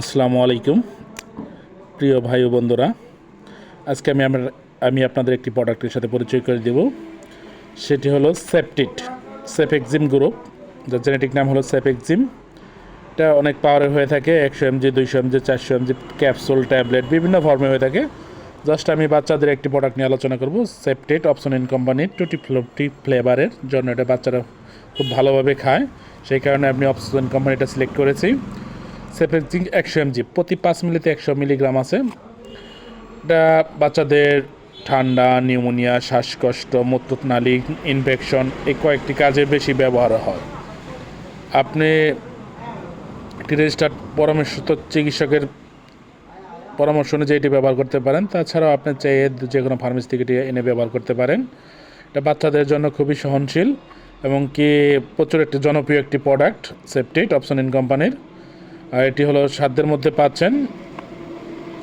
আসসালামু আলাইকুম। প্রিয় ভাই ও বন্ধুরা, আজকে আমি আমার আমি আপনাদের একটি প্রোডাক্টের সাথে পরিচয় করে দেব। সেটি হলো সেপটিট সেফেক্সিম গ্রুপ যার জেনেটিক নাম হলো সেফেক্সিম এটা অনেক পাওয়ারের হয়ে থাকে, একশো এমজি দুইশো এমজি চারশো এমজি ক্যাপসুল ট্যাবলেট বিভিন্ন ফর্মে হয়ে থাকে। জাস্ট আমি বাচ্চাদের একটি প্রোডাক্ট নিয়ে আলোচনা করব সেপটেট অপশন ইন কোম্পানির টুটি ফ্লোটি ফ্লেভারের জন্য এটা বাচ্চারা খুব ভালোভাবে খায়। সেই কারণে আপনি অপশন কোম্পানিটা সিলেক্ট করেছি। সেফেক্সিং একশো এমজি প্রতি পাঁচ মিলিতে একশো মিলিগ্রাম আছে। এটা বাচ্চাদের ঠান্ডা, নিউমোনিয়া, শ্বাসকষ্ট, মূত্রনালী, ইনফেকশন, এই কয়েকটি কাজে বেশি ব্যবহার হয়। আপনি একটি রেজিস্টার্ড পরামর্শত চিকিৎসকের পরামর্শ অনুযায়ী এটি ব্যবহার করতে পারেন। তাছাড়াও আপনি চাইয়ে যে কোনো ফার্মেসি থেকে এটি এনে ব্যবহার করতে পারেন। এটা বাচ্চাদের জন্য খুবই সহনশীল এবং কি প্রচুর একটি জনপ্রিয় একটি প্রোডাক্ট সেফটিট অপশন ইন কোম্পানির। আর এটি হলো সাধ্যের মধ্যে পাচ্ছেন।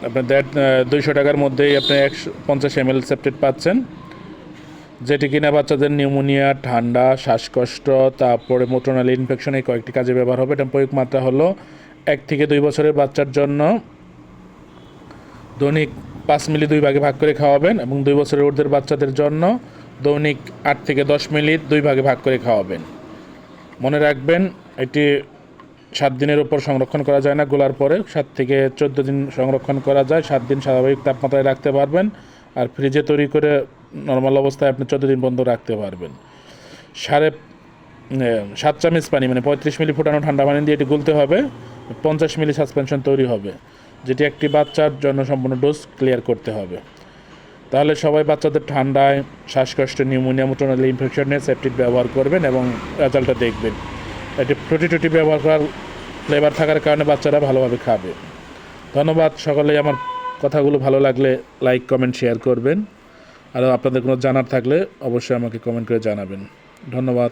আপনার দেড় দুইশো টাকার মধ্যেই আপনি একশো পঞ্চাশ এম এল সেপ্টেট পাচ্ছেন। যেটি কিনা বাচ্চাদের নিউমোনিয়া, ঠান্ডা, শ্বাসকষ্ট, তারপরে মোটরনালি ইনফেকশন এই কয়েকটি কাজে ব্যবহার হবে। এটা প্রয়োগ মাত্রা হলো এক থেকে দুই বছরের বাচ্চার জন্য। দৈনিক পাঁচ মিলি দুই ভাগে ভাগ করে খাওয়াবেন এবং দুই বছরের ঊর্ধ্বের বাচ্চাদের জন্য দৈনিক আট থেকে দশ মিলি দুই ভাগে ভাগ করে খাওয়াবেন। মনে রাখবেন, এটি সাত দিনের উপর সংরক্ষণ করা যায় না, গোলার পরে সাত থেকে চোদ্দ দিন সংরক্ষণ করা যায়, সাত দিন স্বাভাবিক তাপমাত্রায় রাখতে পারবেন আর ফ্রিজে তৈরি করে নর্মাল অবস্থায় আপনি চোদ্দ দিন বন্ধ রাখতে পারবেন। সাড়ে সাত চামচ পানি মানে পঁয়ত্রিশ মিলি ফুটানো ঠান্ডা পানি দিয়ে এটি গুলতে হবে, পঞ্চাশ মিলি সাসপেনশন তৈরি হবে, যেটি একটি বাচ্চার জন্য সম্পূর্ণ ডোজ ক্লিয়ার করতে হবে। তাহলে সবাই বাচ্চাদের ঠান্ডায়, শ্বাসকষ্ট, নিউমোনিয়া মোটোনালি ইনফেকশনে, সেপটিক ব্যবহার করবেন এবং রেজাল্টটা দেখবেন। এটি টুটি ব্যবহার করার ফ্লেভার থাকার কারণে বাচ্চারা ভালোভাবে খাবে। ধন্যবাদ সকলে, আমার কথাগুলো ভালো লাগলে লাইক, কমেন্ট, শেয়ার করবেন। আর আপনাদের কোনো জানার থাকলে অবশ্যই আমাকে কমেন্ট করে জানাবেন। ধন্যবাদ।